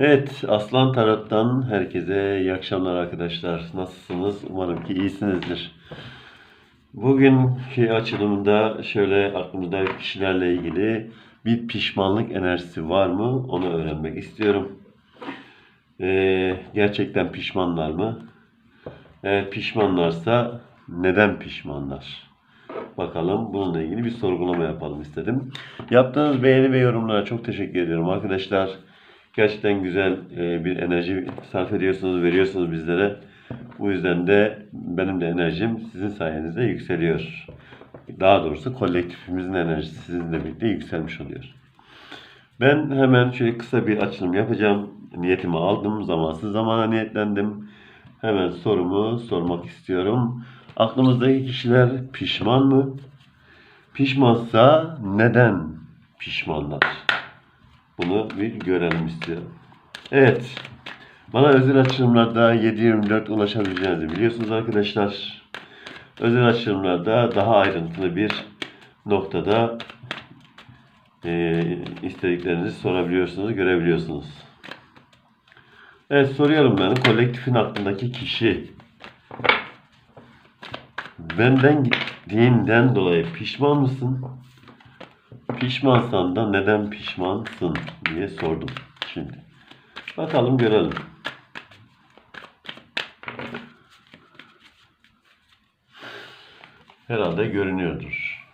Evet, Aslan Tarot'tan herkese iyi akşamlar arkadaşlar. Nasılsınız? Umarım ki iyisinizdir. Bugünkü açılımda şöyle aklımızda kişilerle ilgili bir pişmanlık enerjisi var mı? Onu öğrenmek istiyorum. Ee, gerçekten pişmanlar mı? Eğer pişmanlarsa neden pişmanlar? Bakalım bununla ilgili bir sorgulama yapalım istedim. Yaptığınız beğeni ve yorumlara çok teşekkür ediyorum arkadaşlar. Gerçekten güzel e, bir enerji sarf ediyorsunuz, veriyorsunuz bizlere. Bu yüzden de benim de enerjim sizin sayenizde yükseliyor. Daha doğrusu kolektifimizin enerjisi sizinle birlikte yükselmiş oluyor. Ben hemen şöyle kısa bir açılım yapacağım. Niyetimi aldım, zamansız zamana niyetlendim. Hemen sorumu sormak istiyorum. Aklımızdaki kişiler pişman mı? Pişmansa neden pişmanlar? Bunu bir görelim istiyorum. Evet. Bana özel açılımlarda 7-24 ulaşabileceğinizi biliyorsunuz arkadaşlar. Özel açılımlarda daha ayrıntılı bir noktada e, istediklerinizi sorabiliyorsunuz, görebiliyorsunuz. Evet soruyorum ben. Kolektifin aklındaki kişi benden gittiğinden dolayı pişman mısın? Pişmansan da neden pişmansın diye sordum şimdi. Bakalım görelim. Herhalde görünüyordur.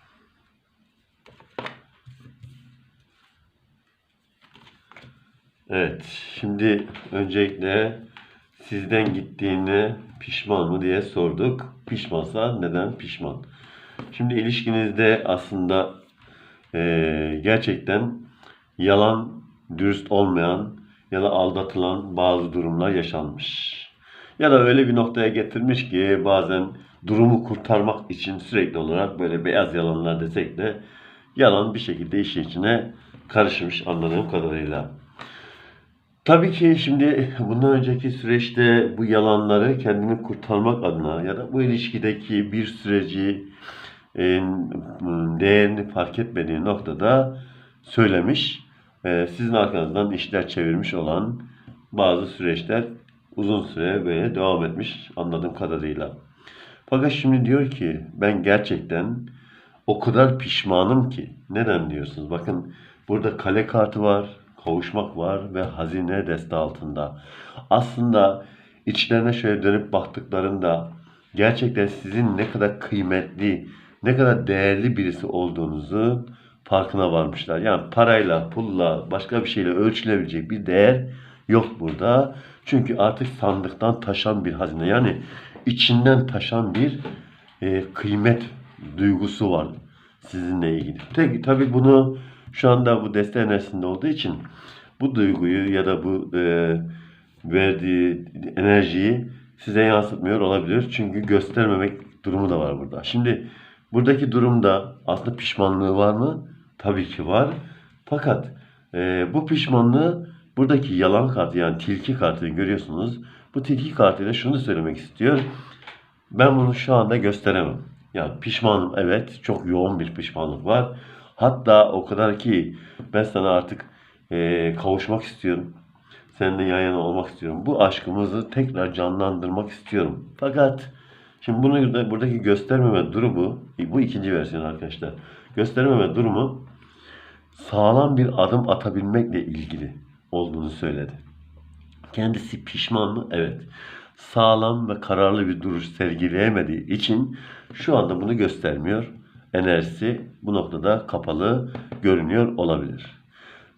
Evet, şimdi öncelikle sizden gittiğine pişman mı diye sorduk. Pişmansa neden pişman? Şimdi ilişkinizde aslında eee, gerçekten yalan, dürüst olmayan ya da aldatılan bazı durumlar yaşanmış. Ya da öyle bir noktaya getirmiş ki bazen durumu kurtarmak için sürekli olarak böyle beyaz yalanlar desek de yalan bir şekilde işin içine karışmış anladığım kadarıyla. Tabii ki şimdi bundan önceki süreçte bu yalanları kendini kurtarmak adına ya da bu ilişkideki bir süreci değerini fark etmediği noktada söylemiş. E, sizin arkanızdan işler çevirmiş olan bazı süreçler uzun süre böyle devam etmiş anladığım kadarıyla. Fakat şimdi diyor ki ben gerçekten o kadar pişmanım ki. Neden diyorsunuz? Bakın burada kale kartı var, kavuşmak var ve hazine deste altında. Aslında içlerine şöyle dönüp baktıklarında gerçekten sizin ne kadar kıymetli, ne kadar değerli birisi olduğunuzu farkına varmışlar. Yani parayla, pulla, başka bir şeyle ölçülebilecek bir değer yok burada. Çünkü artık sandıktan taşan bir hazine. Yani içinden taşan bir e, kıymet duygusu var sizinle ilgili. Tek, tabii bunu şu anda bu deste enerjisinde olduğu için bu duyguyu ya da bu e, verdiği enerjiyi size yansıtmıyor olabilir. Çünkü göstermemek durumu da var burada. Şimdi buradaki durumda aslında pişmanlığı var mı? Tabii ki var. Fakat e, bu pişmanlığı buradaki yalan kartı yani tilki kartını görüyorsunuz. Bu tilki kartıyla şunu söylemek istiyor. Ben bunu şu anda gösteremem. Yani pişmanım evet çok yoğun bir pişmanlık var. Hatta o kadar ki ben sana artık e, kavuşmak istiyorum. Seninle yan yana olmak istiyorum. Bu aşkımızı tekrar canlandırmak istiyorum. Fakat şimdi bunu da buradaki göstermeme durumu bu ikinci versiyon arkadaşlar. Göstermeme durumu sağlam bir adım atabilmekle ilgili olduğunu söyledi. Kendisi pişman mı? Evet. Sağlam ve kararlı bir duruş sergileyemediği için şu anda bunu göstermiyor. Enerjisi bu noktada kapalı görünüyor olabilir.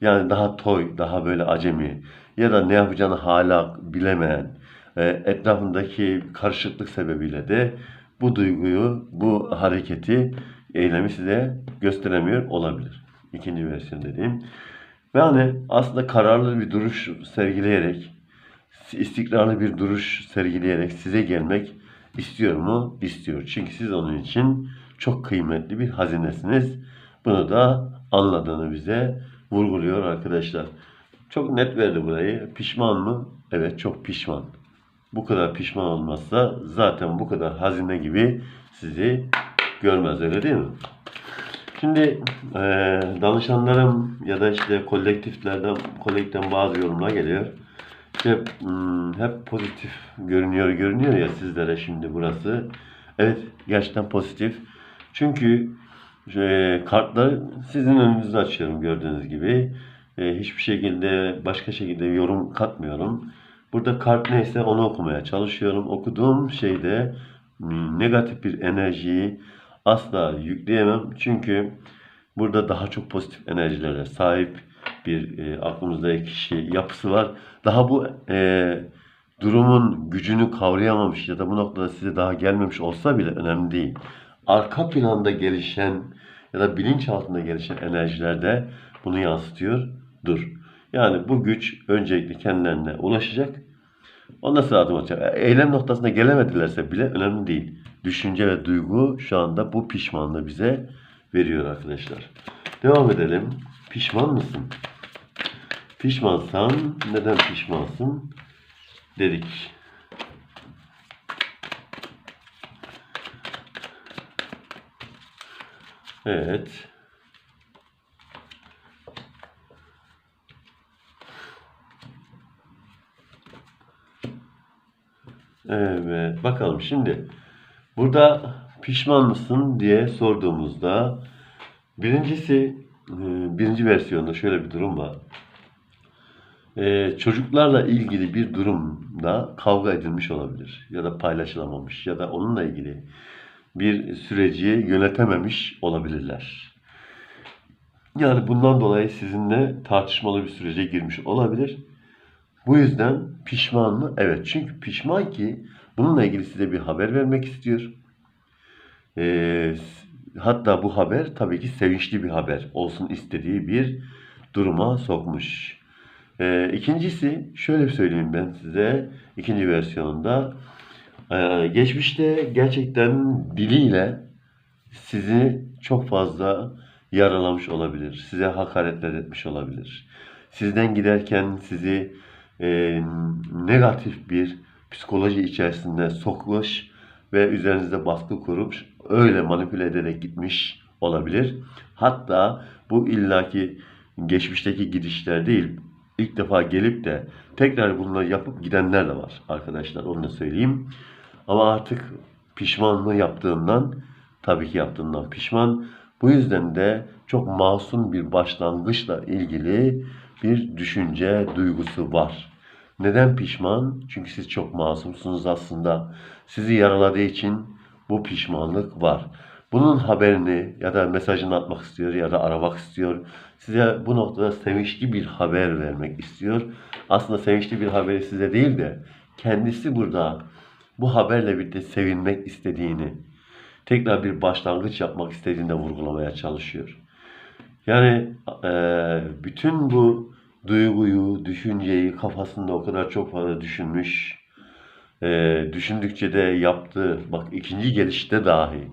Yani daha toy, daha böyle acemi ya da ne yapacağını hala bilemeyen, etrafındaki karışıklık sebebiyle de bu duyguyu, bu hareketi, eylemi size gösteremiyor olabilir. İkinci versiyon dediğim. Ve hani aslında kararlı bir duruş sergileyerek, istikrarlı bir duruş sergileyerek size gelmek istiyor mu? İstiyor. Çünkü siz onun için çok kıymetli bir hazinesiniz. Bunu da anladığını bize vurguluyor arkadaşlar. Çok net verdi burayı. Pişman mı? Evet çok pişman. Bu kadar pişman olmazsa zaten bu kadar hazine gibi sizi görmez öyle değil mi? Şimdi eee, danışanlarım ya da işte kolektiflerden kolektiften bazı yorumlar geliyor. İşte hmm, hep pozitif görünüyor görünüyor ya sizlere şimdi burası. Evet gerçekten pozitif. Çünkü e, kartları sizin önünüzde açıyorum gördüğünüz gibi. E, hiçbir şekilde başka şekilde yorum katmıyorum. Burada kart neyse onu okumaya çalışıyorum. Okuduğum şeyde hmm, negatif bir enerjiyi asla yükleyemem. Çünkü burada daha çok pozitif enerjilere sahip bir e, aklımızdaki kişi yapısı var. Daha bu e, durumun gücünü kavrayamamış ya da bu noktada size daha gelmemiş olsa bile önemli değil. Arka planda gelişen ya da bilinç altında gelişen enerjiler de bunu yansıtıyordur. Yani bu güç öncelikle kendilerine ulaşacak. Ondan sonra adım atacak. E, Eylem noktasına gelemedilerse bile önemli değil. Düşünce ve duygu şu anda bu pişmanlığı bize veriyor arkadaşlar. Devam edelim. Pişman mısın? Pişmansan neden pişmansın dedik. Evet. Evet. Bakalım şimdi. Burada pişman mısın diye sorduğumuzda birincisi e, birinci versiyonda şöyle bir durum var. Ee, çocuklarla ilgili bir durumda kavga edilmiş olabilir ya da paylaşılamamış ya da onunla ilgili bir süreci yönetememiş olabilirler. Yani bundan dolayı sizinle tartışmalı bir sürece girmiş olabilir. Bu yüzden pişman mı? Evet. Çünkü pişman ki bununla ilgili size bir haber vermek istiyor. Ee, hatta bu haber tabii ki sevinçli bir haber olsun istediği bir duruma sokmuş. Ee, ikincisi şöyle söyleyeyim ben size ikinci versiyonda ee, geçmişte gerçekten diliyle sizi çok fazla yaralamış olabilir. Size hakaretler etmiş olabilir. Sizden giderken sizi e, negatif bir psikoloji içerisinde sokmuş ve üzerinizde baskı kurup öyle manipüle ederek gitmiş olabilir. Hatta bu illaki geçmişteki gidişler değil, ilk defa gelip de tekrar bunları yapıp gidenler de var arkadaşlar onu da söyleyeyim. Ama artık pişman mı yaptığından tabii ki yaptığından pişman. Bu yüzden de çok masum bir başlangıçla ilgili bir düşünce duygusu var. Neden pişman? Çünkü siz çok masumsunuz aslında. Sizi yaraladığı için bu pişmanlık var. Bunun haberini ya da mesajını atmak istiyor ya da aramak istiyor. Size bu noktada sevinçli bir haber vermek istiyor. Aslında sevinçli bir haberi size değil de kendisi burada bu haberle birlikte sevinmek istediğini, tekrar bir başlangıç yapmak istediğini de vurgulamaya çalışıyor. Yani eee, bütün bu duyguyu, düşünceyi kafasında o kadar çok fazla düşünmüş. Eee, düşündükçe de yaptığı, bak ikinci gelişte dahi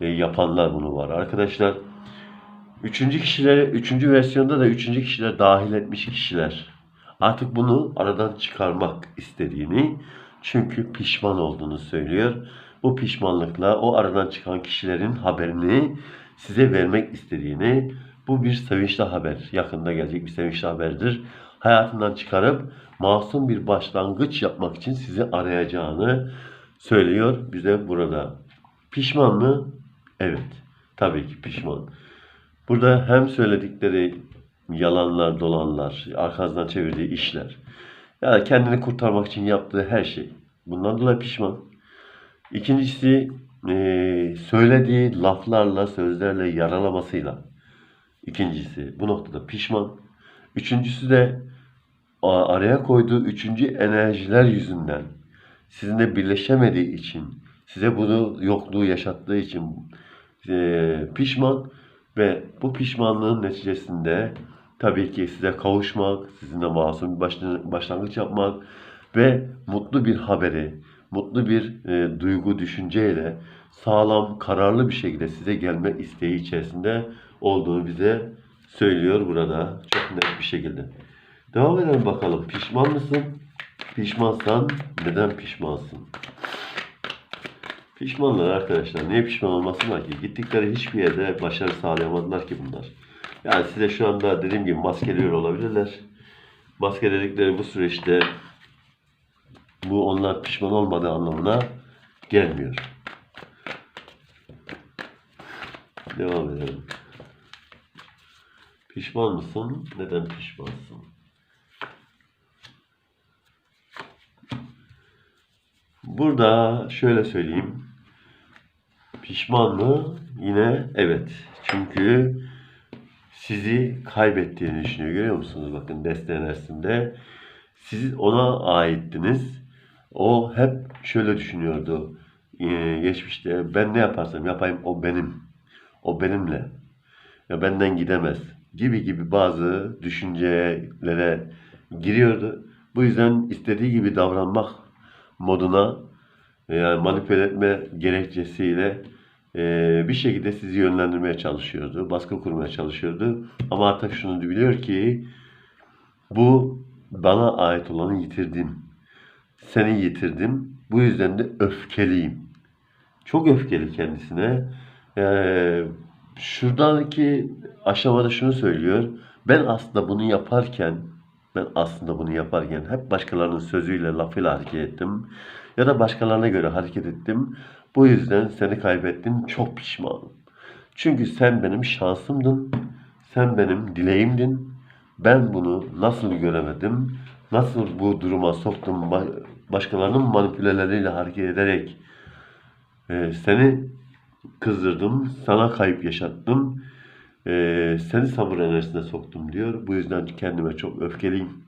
e, yapanlar bunu var. Arkadaşlar üçüncü kişiler, üçüncü versiyonda da üçüncü kişiler dahil etmiş kişiler. Artık bunu aradan çıkarmak istediğini çünkü pişman olduğunu söylüyor. Bu pişmanlıkla o aradan çıkan kişilerin haberini size vermek istediğini, bu bir sevinçli haber, yakında gelecek bir sevinçli haberdir. Hayatından çıkarıp masum bir başlangıç yapmak için sizi arayacağını söylüyor bize burada. Pişman mı? Evet. Tabii ki pişman. Burada hem söyledikleri yalanlar, dolanlar, arkasından çevirdiği işler. Ya kendini kurtarmak için yaptığı her şey. Bundan dolayı pişman. İkincisi söylediği laflarla, sözlerle yaralamasıyla. İkincisi bu noktada pişman. Üçüncüsü de araya koyduğu üçüncü enerjiler yüzünden sizinle birleşemediği için, size bunu yokluğu yaşattığı için eee, pişman ve bu pişmanlığın neticesinde tabii ki size kavuşmak, sizinle masum bir başla- başlangıç yapmak ve mutlu bir haberi, mutlu bir e, duygu, düşünceyle sağlam, kararlı bir şekilde size gelme isteği içerisinde olduğunu bize söylüyor burada çok net bir şekilde. Devam edelim bakalım. Pişman mısın? Pişmansan neden pişmansın? Pişmanlar arkadaşlar. Niye pişman olmasınlar ki? Gittikleri hiçbir yerde başarı sağlayamadılar ki bunlar. Yani size şu anda dediğim gibi maskeliyor olabilirler. Maskeledikleri bu süreçte bu onlar pişman olmadığı anlamına gelmiyor. Devam edelim. Pişman mısın? Neden pişmansın? Burada şöyle söyleyeyim. Pişman mı? Yine evet. Çünkü sizi kaybettiğini düşünüyor. Görüyor musunuz? Bakın deste enerjisinde. Siz ona aittiniz. O hep şöyle düşünüyordu. Ee, geçmişte ben ne yaparsam yapayım o benim. O benimle. Ya benden gidemez gibi gibi bazı düşüncelere giriyordu. Bu yüzden istediği gibi davranmak moduna yani manipüle etme gerekçesiyle e, bir şekilde sizi yönlendirmeye çalışıyordu. Baskı kurmaya çalışıyordu. Ama artık şunu biliyor ki bu bana ait olanı yitirdim. Seni yitirdim. Bu yüzden de öfkeliyim. Çok öfkeli kendisine. Ee, şuradaki aşamada şunu söylüyor. Ben aslında bunu yaparken ben aslında bunu yaparken hep başkalarının sözüyle, lafıyla hareket ettim. Ya da başkalarına göre hareket ettim. Bu yüzden seni kaybettim. Çok pişmanım. Çünkü sen benim şansımdın. Sen benim dileğimdin. Ben bunu nasıl göremedim? Nasıl bu duruma soktum? Ba- Başkalarının manipüleleriyle hareket ederek e, seni kızdırdım. Sana kayıp yaşattım. Ee, seni sabır enerjisine soktum diyor. Bu yüzden kendime çok öfkeliyim.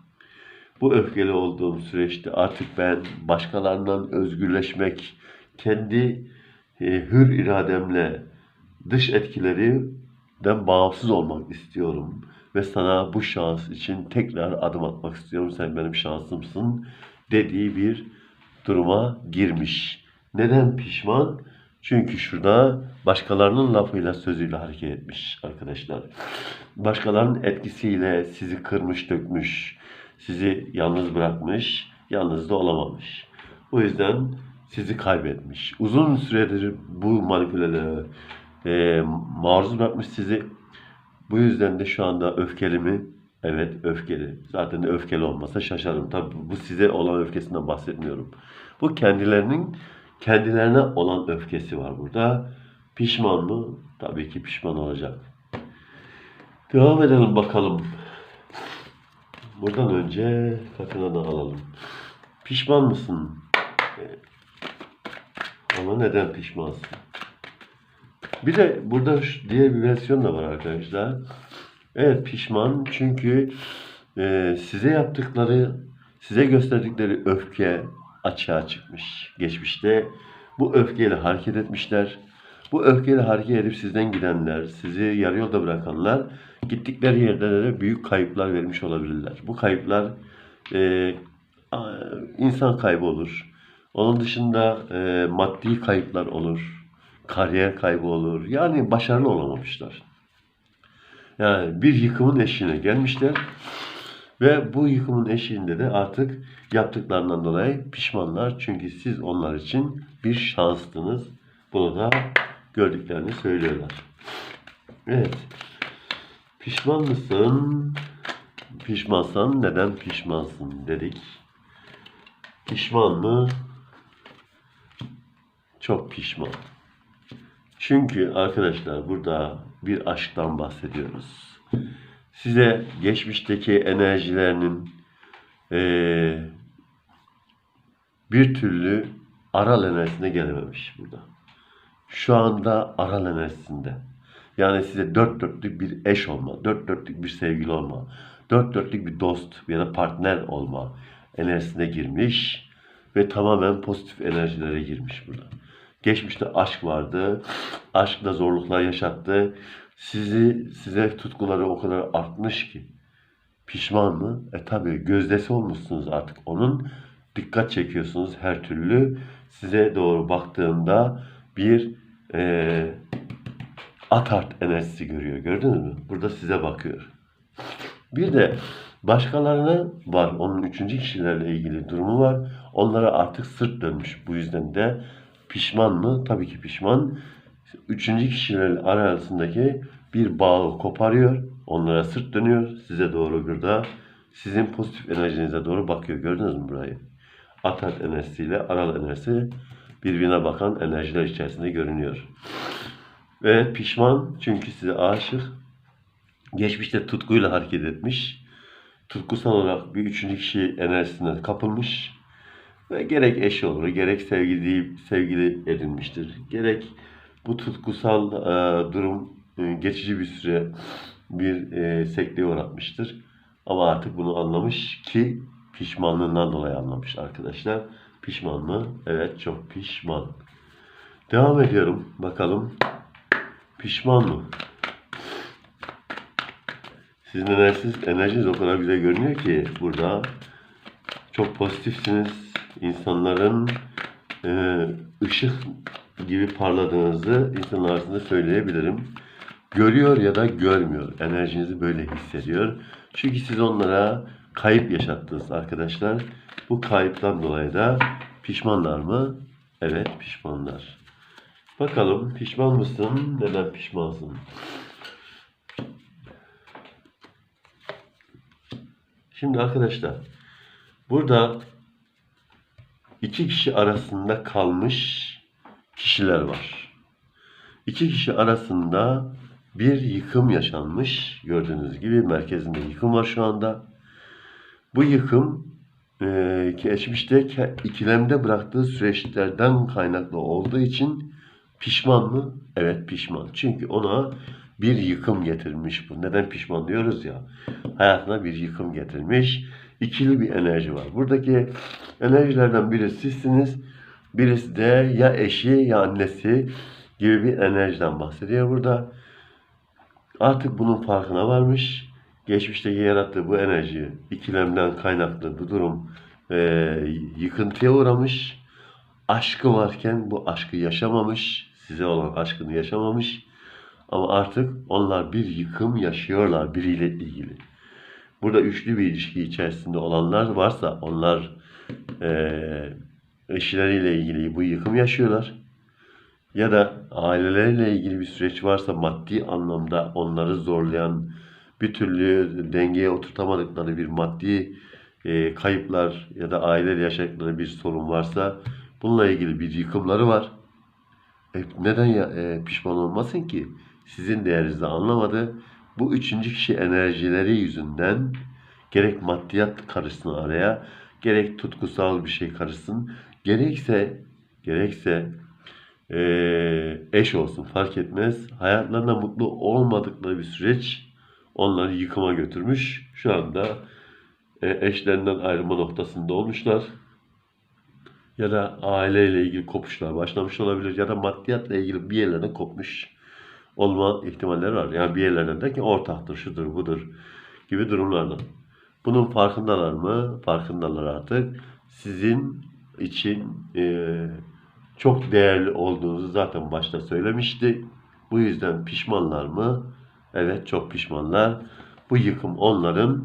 Bu öfkeli olduğum süreçte artık ben başkalarından özgürleşmek, kendi e, hür irademle dış etkilerinden bağımsız olmak istiyorum. Ve sana bu şans için tekrar adım atmak istiyorum. Sen benim şansımsın dediği bir duruma girmiş. Neden pişman? Çünkü şurada başkalarının lafıyla sözüyle hareket etmiş arkadaşlar. Başkalarının etkisiyle sizi kırmış dökmüş. Sizi yalnız bırakmış. Yalnız da olamamış. O yüzden sizi kaybetmiş. Uzun süredir bu manipülelere e, maruz bırakmış sizi. Bu yüzden de şu anda öfkeli mi? Evet öfkeli. Zaten de öfkeli olmasa şaşarım. Tabi bu size olan öfkesinden bahsetmiyorum. Bu kendilerinin kendilerine olan öfkesi var burada. Pişman mı? Tabii ki pişman olacak. Devam edelim bakalım. Buradan önce Katina'dan alalım. Pişman mısın? Ee, Ama neden pişmansın? Bir de burada diğer bir versiyon da var arkadaşlar. Evet pişman çünkü e, size yaptıkları, size gösterdikleri öfke açığa çıkmış. Geçmişte bu öfkeyle hareket etmişler. Bu öfkeyle hareket edip sizden gidenler, sizi yarı yolda bırakanlar gittikleri yerde de büyük kayıplar vermiş olabilirler. Bu kayıplar e, insan kaybı olur. Onun dışında e, maddi kayıplar olur. Kariyer kaybı olur. Yani başarılı olamamışlar. Yani bir yıkımın eşiğine gelmişler. Ve bu yıkımın eşiğinde de artık yaptıklarından dolayı pişmanlar. Çünkü siz onlar için bir şanstınız. Bunu da gördüklerini söylüyorlar. Evet. Pişman mısın? Pişmansan neden pişmansın dedik. Pişman mı? Çok pişman. Çünkü arkadaşlar burada bir aşktan bahsediyoruz. Size geçmişteki enerjilerinin eee, bir türlü aral enerjisine gelememiş burada. Şu anda aral enerjisinde. Yani size dört dörtlük bir eş olma, dört dörtlük bir sevgili olma, dört dörtlük bir dost ya da partner olma enerjisine girmiş ve tamamen pozitif enerjilere girmiş burada. Geçmişte aşk vardı. Aşkla zorluklar yaşattı. Sizi size tutkuları o kadar artmış ki. Pişman mı? E tabii gözdesi olmuşsunuz artık onun. Dikkat çekiyorsunuz her türlü. Size doğru baktığında bir eee atart enerjisi görüyor. Gördünüz mü? Burada size bakıyor. Bir de başkalarına var. Onun üçüncü kişilerle ilgili durumu var. Onlara artık sırt dönmüş. Bu yüzden de Pişman mı? Tabii ki pişman. Üçüncü kişiler arasındaki bir bağı koparıyor. Onlara sırt dönüyor. Size doğru burada. Sizin pozitif enerjinize doğru bakıyor. Gördünüz mü burayı? Atat enerjisiyle aral enerjisi birbirine bakan enerjiler içerisinde görünüyor. Ve pişman çünkü size aşık. Geçmişte tutkuyla hareket etmiş. Tutkusal olarak bir üçüncü kişi enerjisine kapılmış. Ve gerek eşi olur, gerek sevgili, sevgili edinmiştir. Gerek bu tutkusal e, durum e, geçici bir süre bir e, sekteye uğratmıştır. Ama artık bunu anlamış ki pişmanlığından dolayı anlamış arkadaşlar. Pişman mı? Evet çok pişman. Devam ediyorum. Bakalım. Pişman mı? Sizin enerjiniz, enerjiniz o kadar güzel görünüyor ki burada. Çok pozitifsiniz. İnsanların e, ışık gibi parladığınızı insanlar arasında söyleyebilirim. Görüyor ya da görmüyor. Enerjinizi böyle hissediyor. Çünkü siz onlara kayıp yaşattınız arkadaşlar. Bu kayıptan dolayı da pişmanlar mı? Evet pişmanlar. Bakalım pişman mısın? Neden pişmansın? Şimdi arkadaşlar burada iki kişi arasında kalmış kişiler var. İki kişi arasında bir yıkım yaşanmış. Gördüğünüz gibi merkezinde yıkım var şu anda. Bu yıkım e, geçmişte ikilemde bıraktığı süreçlerden kaynaklı olduğu için pişman mı? Evet pişman. Çünkü ona bir yıkım getirmiş bu. Neden pişman diyoruz ya? Hayatına bir yıkım getirmiş. İkili bir enerji var. Buradaki enerjilerden biri sizsiniz. Birisi de ya eşi ya annesi gibi bir enerjiden bahsediyor burada. Artık bunun farkına varmış. Geçmişteki yarattığı bu enerji, ikilemden kaynaklı bu durum e, yıkıntıya uğramış. Aşkı varken bu aşkı yaşamamış. Size olan aşkını yaşamamış. Ama artık onlar bir yıkım yaşıyorlar biriyle ilgili. Burada üçlü bir ilişki içerisinde olanlar varsa onlar e, eşleriyle ilgili bu yıkım yaşıyorlar. Ya da aileleriyle ilgili bir süreç varsa maddi anlamda onları zorlayan bir türlü dengeye oturtamadıkları bir maddi e, kayıplar ya da aileyle yaşadıkları bir sorun varsa bununla ilgili bir yıkımları var. E, neden ya e, pişman olmasın ki? Sizin değerinizi anlamadı. Bu üçüncü kişi enerjileri yüzünden gerek maddiyat karışsın araya, gerek tutkusal bir şey karışsın, gerekse gerekse eee, eş olsun fark etmez. Hayatlarında mutlu olmadıkları bir süreç onları yıkıma götürmüş. Şu anda e, eşlerinden ayrılma noktasında olmuşlar. Ya da aileyle ilgili kopuşlar başlamış olabilir ya da maddiyatla ilgili bir yerlerden kopmuş olma ihtimalleri var. Yani bir yerlerden derken ortaktır, şudur, budur gibi durumlardan. Bunun farkındalar mı? Farkındalar artık. Sizin için eee, çok değerli olduğunuzu zaten başta söylemişti. Bu yüzden pişmanlar mı? Evet çok pişmanlar. Bu yıkım onların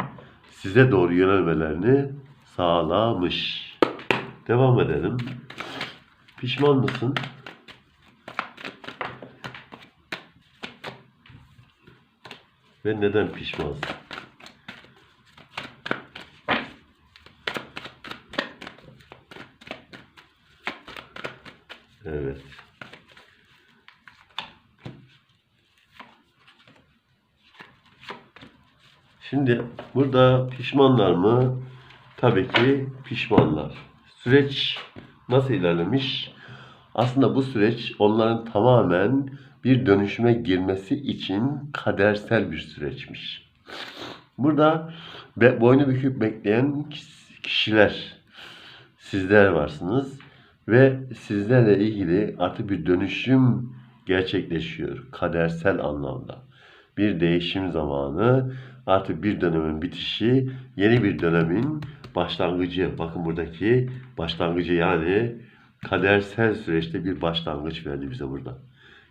size doğru yönelmelerini sağlamış. Devam edelim. Pişman mısın? Ve neden pişmansın? Evet. Şimdi burada pişmanlar mı? Tabii ki pişmanlar. Süreç nasıl ilerlemiş? Aslında bu süreç onların tamamen bir dönüşüme girmesi için kadersel bir süreçmiş. Burada boynu büküp bekleyen kişiler, sizler varsınız ve sizlerle ilgili artık bir dönüşüm gerçekleşiyor kadersel anlamda. Bir değişim zamanı, artık bir dönemin bitişi, yeni bir dönemin başlangıcı. Bakın buradaki başlangıcı yani kadersel süreçte bir başlangıç verdi bize burada.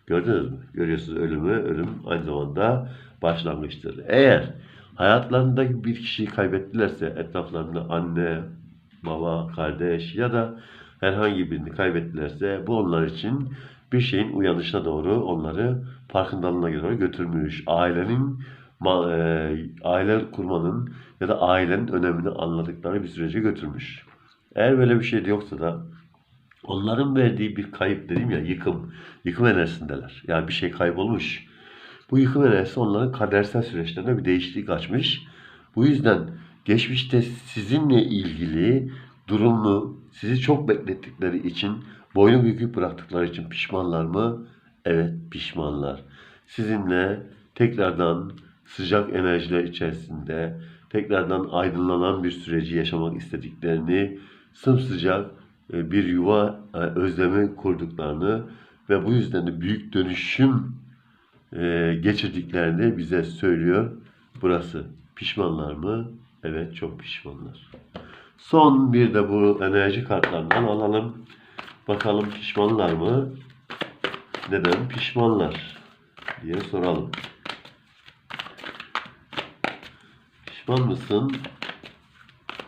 Gördünüz mü? Görüyorsunuz ölümü. Ölüm aynı zamanda başlangıçtır. Eğer hayatlarındaki bir kişiyi kaybettilerse etraflarında anne, baba, kardeş ya da herhangi birini kaybettilerse bu onlar için bir şeyin uyanışına doğru onları farkındalığına doğru götürmüş. Ailenin e, aile kurmanın ya da ailenin önemini anladıkları bir sürece götürmüş. Eğer böyle bir şey yoksa da onların verdiği bir kayıp dedim ya yıkım, yıkım enerjisindeler. Yani bir şey kaybolmuş. Bu yıkım enerjisi onların kadersel süreçlerinde bir değişiklik açmış. Bu yüzden geçmişte sizinle ilgili durumlu, sizi çok beklettikleri için, boynu bükük bıraktıkları için pişmanlar mı? Evet, pişmanlar. Sizinle tekrardan sıcak enerjiler içerisinde, tekrardan aydınlanan bir süreci yaşamak istediklerini, sımsıcak e, bir yuva e, özlemi kurduklarını ve bu yüzden de büyük dönüşüm e, geçirdiklerini bize söylüyor burası. Pişmanlar mı? Evet çok pişmanlar. Son bir de bu enerji kartlarından alalım. Bakalım pişmanlar mı? Neden pişmanlar? diye soralım. Pişman mısın?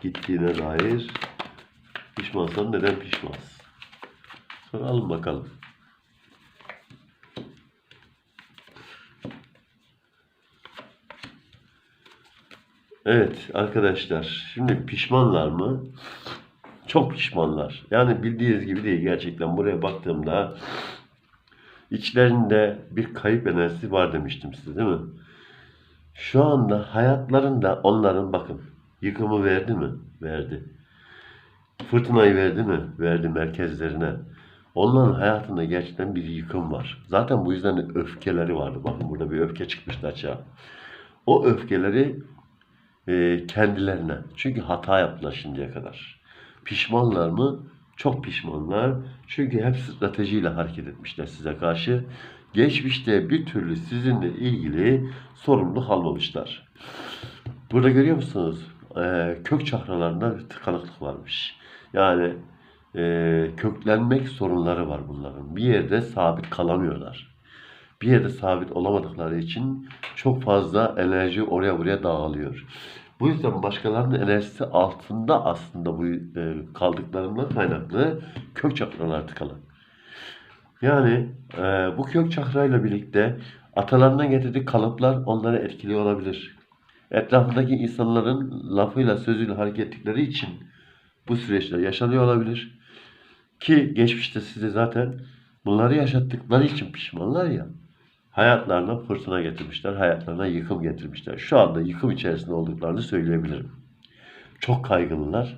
Gittiğine dair. Pişmansan neden pişmansın? Soralım bakalım. Evet arkadaşlar şimdi pişmanlar mı? Çok pişmanlar. Yani bildiğiniz gibi değil gerçekten buraya baktığımda içlerinde bir kayıp enerjisi var demiştim size değil mi? Şu anda hayatlarında onların bakın yıkımı verdi mi? Verdi. Fırtınayı verdi mi? Verdi merkezlerine. Onların hayatında gerçekten bir yıkım var. Zaten bu yüzden de öfkeleri vardı. Bakın burada bir öfke çıkmıştı açığa. O öfkeleri e, kendilerine. Çünkü hata yaptılar şimdiye kadar. Pişmanlar mı? Çok pişmanlar. Çünkü hep stratejiyle hareket etmişler size karşı. Geçmişte bir türlü sizinle ilgili sorumluluk almamışlar. Burada görüyor musunuz? Ee, kök çakralarında bir tıkanıklık varmış. Yani e, köklenmek sorunları var bunların. Bir yerde sabit kalamıyorlar. Bir yerde sabit olamadıkları için çok fazla enerji oraya buraya dağılıyor. Bu yüzden başkalarının enerjisi altında aslında bu e, kaldıklarından kaynaklı kök çakralar tıkalı. Yani e, bu kök çakrayla birlikte atalarından getirdiği kalıplar onları etkiliyor olabilir. Etrafındaki insanların lafıyla sözüyle hareket ettikleri için bu süreçler yaşanıyor olabilir. Ki geçmişte size zaten bunları yaşattıkları için pişmanlar ya. Hayatlarına fırtına getirmişler, hayatlarına yıkım getirmişler. Şu anda yıkım içerisinde olduklarını söyleyebilirim. Çok kaygılılar.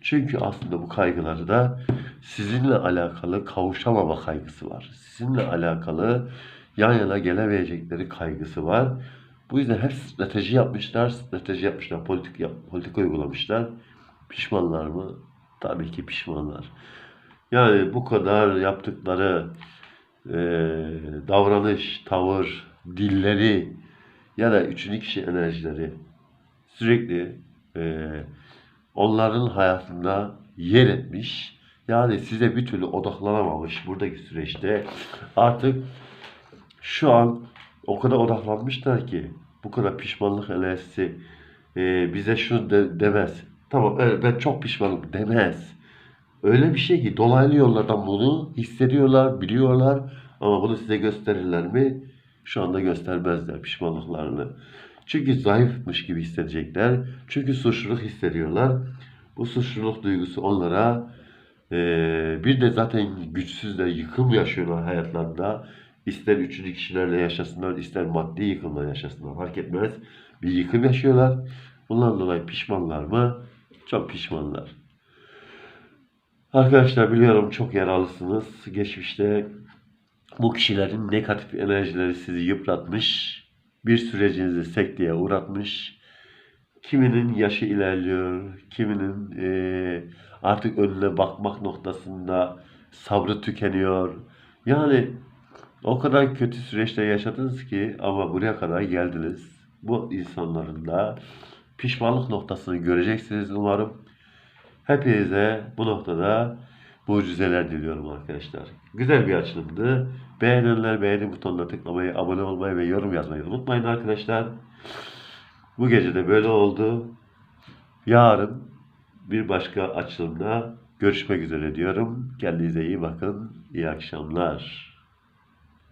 Çünkü aslında bu kaygıları da sizinle alakalı kavuşamama kaygısı var. Sizinle alakalı yan yana gelemeyecekleri kaygısı var. Bu yüzden hep strateji yapmışlar, strateji yapmışlar, politik yap, politika uygulamışlar. Pişmanlar mı? Tabii ki pişmanlar. Yani bu kadar yaptıkları e, davranış, tavır, dilleri ya da üçüncü kişi enerjileri sürekli e, onların hayatında yer etmiş. Yani size bir türlü odaklanamamış buradaki süreçte. Artık şu an o kadar odaklanmışlar ki bu kadar pişmanlık enerjisi e, bize şunu de, demez. Tamam evet, ben çok pişmanım demez. Öyle bir şey ki dolaylı yollardan bunu hissediyorlar, biliyorlar ama bunu size gösterirler mi? Şu anda göstermezler pişmanlıklarını. Çünkü zayıfmış gibi hissedecekler. Çünkü suçluluk hissediyorlar. Bu suçluluk duygusu onlara eee, bir de zaten güçsüzler, yıkım yaşıyorlar hayatlarında. İster üçüncü kişilerle yaşasınlar, ister maddi yıkımla yaşasınlar. Fark etmez. Bir yıkım yaşıyorlar. Bundan dolayı pişmanlar mı? Çok pişmanlar. Arkadaşlar biliyorum çok yaralısınız. Geçmişte bu kişilerin negatif enerjileri sizi yıpratmış, bir sürecinizi sekteye uğratmış. Kiminin yaşı ilerliyor, kiminin eee, artık önüne bakmak noktasında sabrı tükeniyor. Yani o kadar kötü süreçte yaşadınız ki ama buraya kadar geldiniz. Bu insanların da pişmanlık noktasını göreceksiniz umarım. Hepinize bu noktada mucizeler diliyorum arkadaşlar. Güzel bir açılımdı. Beğenenler beğeni butonuna tıklamayı, abone olmayı ve yorum yazmayı unutmayın arkadaşlar. Bu gece de böyle oldu. Yarın bir başka açılımda Görüşmek üzere diyorum. Kendinize iyi bakın. İyi akşamlar.